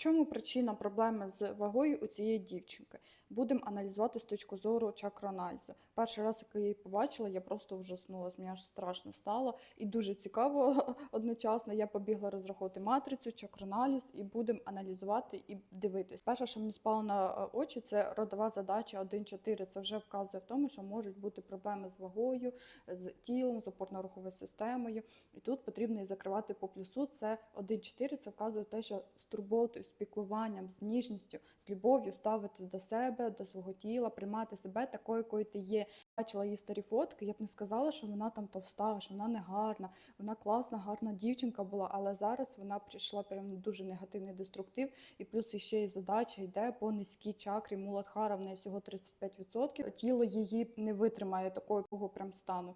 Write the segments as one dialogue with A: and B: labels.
A: чому причина проблеми з вагою у цієї дівчинки? Будемо аналізувати з точки зору чакроаналізу. Перший раз, як я її побачила, я просто ужаснулась, мені аж страшно стало. І дуже цікаво одночасно. Я побігла розраховувати матрицю, чакроаналіз і будемо аналізувати і дивитись. Перше, що мені спало на е, очі, це родова задача 1.4. Це вже вказує в тому, що можуть бути проблеми з вагою, з тілом, з опорно-руховою системою. І тут потрібно і закривати по плюсу. Це 1.4, це вказує те, що з турботою, з піклуванням, з ніжністю, з любов'ю ставити до себе, до свого тіла, приймати себе такою, якою ти є. Бачила її старі фотки, я б не сказала, що вона там товста, що вона не гарна, вона класна, гарна дівчинка була, але зараз вона прийшла прям дуже негативний деструктив, і плюс іще й задача йде по низькій чакрі Муладхара, в неї всього 35%. Тіло її не витримає такого прям стану.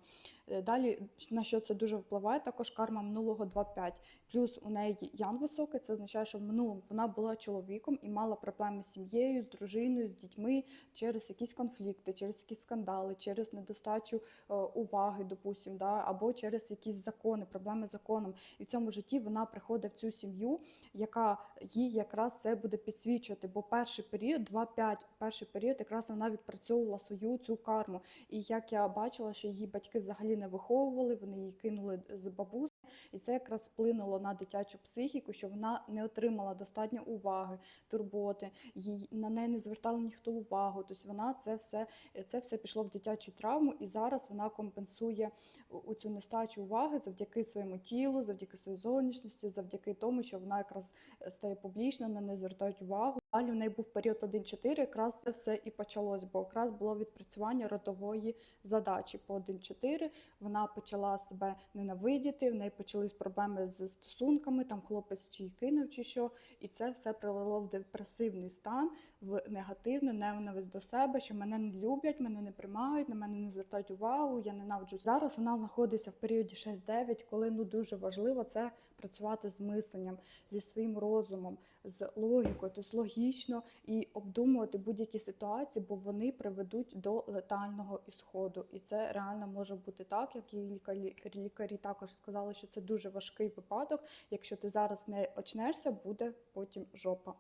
A: Е, Далі на що це дуже впливає, також карма минулого 2-5. Плюс у неї ян високий, це означає, що в минулому вона була чоловіком і мала проблеми з сім'єю, з дружиною, з дітьми через якісь конфлікти, через якісь скандали, через недостачу е, уваги, допустим, да, або через якісь закони, проблеми з законом. І в цьому житті вона приходить в цю сім'ю, яка їй якраз це буде підсвічувати. Бо перший період, 2-5, перший період, якраз вона відпрацьовувала свою цю карму. І як я бачила, що її батьки взагалі не виховували, вони її кинули з бабусею. І це якраз вплинуло на дитячу психіку, що вона не отримала достатньо уваги, турботи, їй на неї не звертав ніхто увагу. Тобто вона це все, це все пішло в дитячу травму, і зараз вона компенсує у цю нестачу уваги завдяки своєму тілу, завдяки своїй зовнішності, завдяки тому, що вона якраз е, стає публічно, на неї звертають увагу. Далі в неї був період 1-4, якраз це все і почалось, бо якраз було відпрацювання родової задачі по 1-4. Вона почала себе ненавидіти, в неї почались проблеми з стосунками, там хлопець чи кинув, чи що, і це все привело в депресивний стан, в негативну ненависть до себе, що мене не люблять, мене не приймають, на мене не звертають увагу, я ненавиджу. Зараз вона знаходиться в періоді 6-9, коли ну дуже важливо це працювати з мисленням, зі своїм розумом, з логікою, тобто логічно і обдумувати будь-які ситуації, бо вони приведуть до летального ісходу. І це реально може бути так, як і лікарі, лікарі також сказали, що це дуже важкий випадок. Якщо ти зараз не очнешся, буде потім жопа.